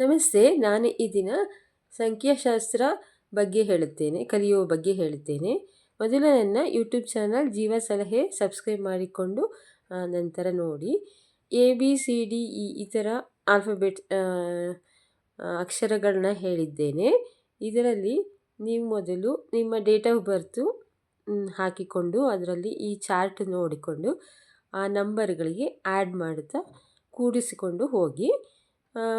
ನಮಸ್ತೆ, ನಾನು ಈ ದಿನ ಸಂಖ್ಯಾಶಾಸ್ತ್ರ ಬಗ್ಗೆ ಹೇಳುತ್ತೇನೆ, ಕಲಿಯುವ ಬಗ್ಗೆ ಹೇಳುತ್ತೇನೆ. ಮೊದಲು ನನ್ನ ಯೂಟ್ಯೂಬ್ ಚಾನಲ್ ಜೀವ ಸಲಹೆ ಸಬ್ಸ್ಕ್ರೈಬ್ ಮಾಡಿಕೊಂಡು ನಂತರ ನೋಡಿ. A, B, C, D, E ಈ ಥರ ಆಲ್ಫಬೆಟ್ ಅಕ್ಷರಗಳನ್ನ ಹೇಳಿದ್ದೇನೆ. ಇದರಲ್ಲಿ ನೀವು ಮೊದಲು ನಿಮ್ಮ ಡೇಟ್ ಆಫ್ ಬರ್ತು ಹಾಕಿಕೊಂಡು, ಅದರಲ್ಲಿ ಈ ಚಾರ್ಟ್ ನೋಡಿಕೊಂಡು, ಆ ನಂಬರ್ಗಳಿಗೆ ಆ್ಯಡ್ ಮಾಡುತ್ತಾ ಕೂಡಿಸಿಕೊಂಡು ಹೋಗಿ.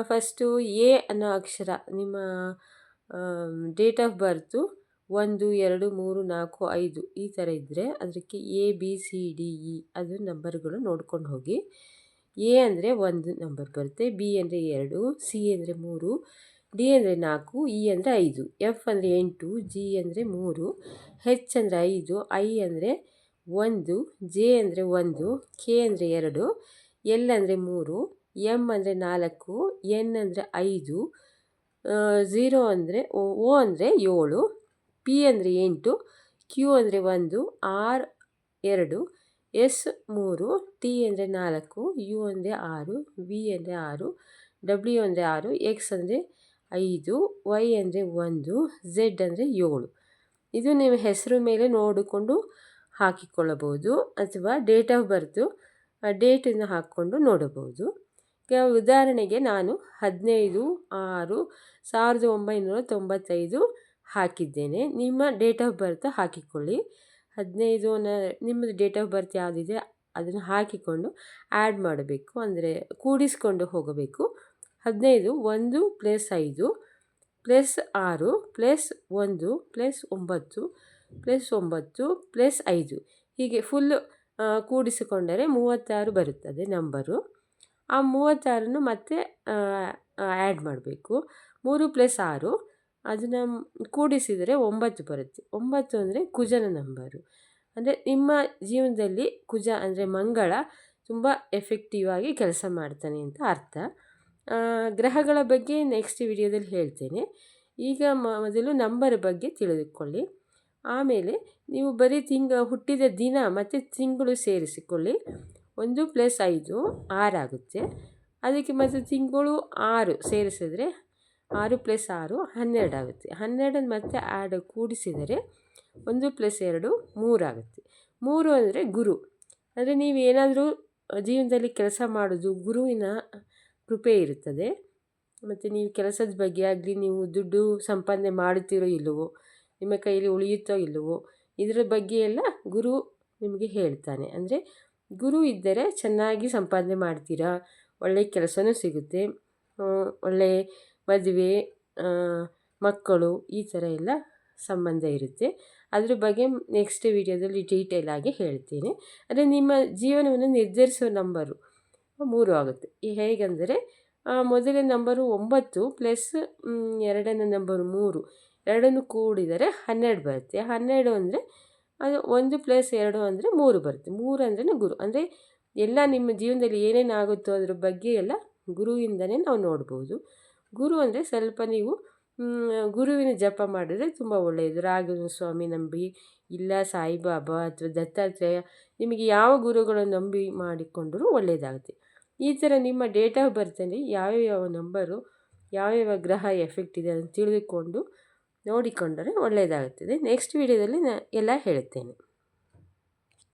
ಫಸ್ಟು ಎ ಅನ್ನೋ ಅಕ್ಷರ, ನಿಮ್ಮ ಡೇಟ್ ಆಫ್ ಬರ್ತು ಒಂದು, ಎರಡು, ಮೂರು, ನಾಲ್ಕು, ಐದು, ಈ ಥರ ಇದ್ದರೆ ಅದಕ್ಕೆ A, B, C, D, E ಅದು ನಂಬರ್ಗಳು ನೋಡ್ಕೊಂಡು ಹೋಗಿ. ಎ ಅಂದರೆ ಒಂದು ನಂಬರ್ ಬರುತ್ತೆ, ಬಿ ಅಂದರೆ ಎರಡು, ಸಿ ಅಂದರೆ ಮೂರು, ಡಿ ಅಂದರೆ ನಾಲ್ಕು, ಇ ಅಂದರೆ ಐದು, ಎಫ್ ಅಂದರೆ ಎಂಟು, ಜಿ ಅಂದರೆ ಮೂರು, ಹೆಚ್ ಅಂದರೆ ಐದು, ಐ ಅಂದರೆ ಒಂದು, ಜೆ ಅಂದರೆ ಒಂದು, ಕೆ ಅಂದರೆ ಎರಡು, ಎಲ್ ಅಂದರೆ ಮೂರು ಎಂ ಅಂದರೆ ನಾಲ್ಕು, ಎನ್ ಅಂದರೆ ಐದು ಝೀರೋ ಅಂದರೆ ಓ ಅಂದರೆ ಏಳು, ಪಿ ಅಂದರೆ ಎಂಟು, ಕ್ಯೂ ಅಂದರೆ ಒಂದು, ಆರ್ ಎರಡು, ಎಸ್ ಮೂರು, ಟಿ ಅಂದರೆ ನಾಲ್ಕು, ಯು ಅಂದರೆ ಆರು, ವಿ ಅಂದರೆ ಆರು, ಡಬ್ಲ್ಯೂ ಅಂದರೆ ಆರು, ಎಕ್ಸ್ ಅಂದರೆ ಐದು, ವೈ ಅಂದರೆ ಒಂದು, ಝೆಡ್ ಅಂದರೆ ಏಳು. ಇದು ನೀವು ಹೆಸರು ಮೇಲೆ ನೋಡಿಕೊಂಡು ಹಾಕಿಕೊಳ್ಳಬಹುದು ಅಥವಾ ಡೇಟ್ ಆಫ್ ಬರ್ತು ಡೇಟನ್ನು ಹಾಕ್ಕೊಂಡು ನೋಡಬಹುದು. ಉದಾಹರಣೆಗೆ ನಾನು ಹದಿನೈದು, ಆರು, ಸಾವಿರದ ಒಂಬೈನೂರ ತೊಂಬತ್ತೈದು ಹಾಕಿದ್ದೇನೆ. ನಿಮ್ಮ ಡೇಟ್ ಆಫ್ ಬರ್ತ್ ಹಾಕಿಕೊಳ್ಳಿ. ಹದಿನೈದು ನಿಮ್ಮದು ಡೇಟ್ ಆಫ್ ಬರ್ತ್ ಯಾವುದಿದೆ ಅದನ್ನು ಹಾಕಿಕೊಂಡು ಆ್ಯಡ್ ಮಾಡಬೇಕು. ಅಂದರೆ ಕೂಡಿಸ್ಕೊಂಡು ಹೋಗಬೇಕು. ಹದಿನೈದು ಒಂದು ಪ್ಲಸ್ ಐದು ಪ್ಲಸ್ ಆರು ಪ್ಲಸ್ ಒಂದು ಪ್ಲಸ್ ಒಂಬತ್ತು ಪ್ಲಸ್ ಒಂಬತ್ತು ಪ್ಲಸ್ ಐದು ಹೀಗೆ ಫುಲ್ ಕೂಡಿಸಿಕೊಂಡರೆ ಮೂವತ್ತಾರು ಬರುತ್ತದೆ ನಂಬರು ಆ ಮೂವತ್ತಾರನ್ನು ಮತ್ತೆ ಆ್ಯಡ್ ಮಾಡಬೇಕು. ಮೂರು ಪ್ಲಸ್ ಆರು, ಅದನ್ನು ಕೂಡಿಸಿದರೆ ಒಂಬತ್ತು ಬರುತ್ತೆ. ಒಂಬತ್ತು ಅಂದರೆ ಕುಜನ ನಂಬರು ಅಂದರೆ ನಿಮ್ಮ ಜೀವನದಲ್ಲಿ ಕುಜ ಅಂದರೆ ಮಂಗಳ ತುಂಬ ಎಫೆಕ್ಟಿವ್ ಆಗಿ ಕೆಲಸ ಮಾಡ್ತಾನೆ ಅಂತ ಅರ್ಥ. ಗ್ರಹಗಳ ಬಗ್ಗೆ ನೆಕ್ಸ್ಟ್ ವಿಡಿಯೋದಲ್ಲಿ ಹೇಳ್ತೇನೆ. ಈಗ ಮೊದಲು ನಂಬರ್ ಬಗ್ಗೆ ತಿಳಿದುಕೊಳ್ಳಿ. ಆಮೇಲೆ ನೀವು ಬರೀ ತಿಂಗ, ಹುಟ್ಟಿದ ದಿನ ಮತ್ತು ತಿಂಗಳು ಸೇರಿಸಿಕೊಳ್ಳಿ. ಒಂದು ಪ್ಲಸ್ ಐದು ಆರಾಗುತ್ತೆ ಅದಕ್ಕೆ ಮತ್ತು ತಿಂಗಳು ಆರು ಸೇರಿಸಿದ್ರೆ ಆರು ಪ್ಲಸ್ ಆರು ಹನ್ನೆರಡು ಆಗುತ್ತೆ. ಹನ್ನೆರಡನ್ನು ಮತ್ತೆ ಆ್ಯಡ್ ಕೂಡಿಸಿದರೆ ಒಂದು ಪ್ಲಸ್ ಎರಡು ಮೂರಾಗುತ್ತೆ ಮೂರು ಅಂದರೆ ಗುರು. ಅಂದರೆ ನೀವು ಏನಾದರೂ ಜೀವನದಲ್ಲಿ ಕೆಲಸ ಮಾಡೋದು ಗುರುವಿನ ಕೃಪೆ ಇರುತ್ತದೆ. ಮತ್ತು ನೀವು ಕೆಲಸದ ಬಗ್ಗೆ ಆಗಲಿ, ನೀವು ದುಡ್ಡು ಸಂಪಾದನೆ ಮಾಡುತ್ತೀರೋ ಇಲ್ಲವೋ, ನಿಮ್ಮ ಕೈಯಲ್ಲಿ ಉಳಿಯುತ್ತೋ ಇಲ್ಲವೋ, ಇದರ ಬಗ್ಗೆ ಎಲ್ಲ ಗುರು ನಿಮಗೆ ಹೇಳ್ತಾನೆ. ಅಂದರೆ ಗುರು ಇದ್ದರೆ ಚೆನ್ನಾಗಿ ಸಂಪಾದನೆ ಮಾಡ್ತೀರಾ? ಒಳ್ಳೆಯ ಕೆಲಸವೂ ಸಿಗುತ್ತೆ. ಒಳ್ಳೆಯ ಮದುವೆ ಮಕ್ಕಳು, ಈ ಥರ ಎಲ್ಲ ಸಂಬಂಧ ಇರುತ್ತೆ. ಅದ್ರ ಬಗ್ಗೆ ನೆಕ್ಸ್ಟ್ ವೀಡಿಯೋದಲ್ಲಿ ಆಗಿ ಹೇಳ್ತೀನಿ. ಅಂದರೆ ನಿಮ್ಮ ಜೀವನವನ್ನು ನಿರ್ಧರಿಸೋ ನಂಬರು ಮೂರು ಆಗುತ್ತೆ. ಹೇಗೆಂದರೆ ಮೊದಲನೇ ನಂಬರು ಒಂಬತ್ತು ಪ್ಲಸ್ ಎರಡನೇ ನಂಬರು ಮೂರು ಎರಡನ್ನು ಕೂಡಿದರೆ ಹನ್ನೆರಡು ಬರುತ್ತೆ. ಹನ್ನೆರಡು ಅಂದರೆ ಅದು ಒಂದು ಪ್ಲಸ್ ಎರಡು ಅಂದರೆ ಮೂರು ಬರುತ್ತೆ. ಮೂರು ಅಂದ್ರೆ ಗುರು. ಅಂದರೆ ಎಲ್ಲ ನಿಮ್ಮ ಜೀವನದಲ್ಲಿ ಏನೇನು ಆಗುತ್ತೋ ಅದ್ರ ಬಗ್ಗೆ ಎಲ್ಲ ಗುರುವಿಂದನೇ ನಾವು ನೋಡ್ಬೋದು. ಗುರು ಅಂದರೆ ಸ್ವಲ್ಪ ನೀವು ಗುರುವಿನ ಜಪ ಮಾಡಿದರೆ ತುಂಬ ಒಳ್ಳೆಯದು. ರಾಘವೇಂದ್ರ ಸ್ವಾಮಿ ನಂಬಿ, ಇಲ್ಲ ಸಾಯಿಬಾಬಾ ಅಥವಾ ದತ್ತಾತ್ರೇಯ ನಿಮಗೆ ಯಾವ ಗುರುಗಳನ್ನು ನಂಬಿ ಮಾಡಿಕೊಂಡರೂ ಒಳ್ಳೆಯದಾಗುತ್ತೆ. ಈ ಥರ ನಿಮ್ಮ ಡೇಟ್ ಆಫ್ ಬರ್ತಲ್ಲಿ ಯಾವ್ಯಾವ ನಂಬರು, ಯಾವ್ಯಾವ ಗ್ರಹ ಎಫೆಕ್ಟ್ ಇದೆ ಅಂತ ತಿಳಿದುಕೊಂಡು ನೋಡಿಕೊಂಡರೆ ಒಳ್ಳೆಯದಾಗುತ್ತದೆ. ನೆಕ್ಸ್ಟ್ ವೀಡಿಯೋದಲ್ಲಿ ನಾನು ಎಲ್ಲ ಹೇಳುತ್ತೇನೆ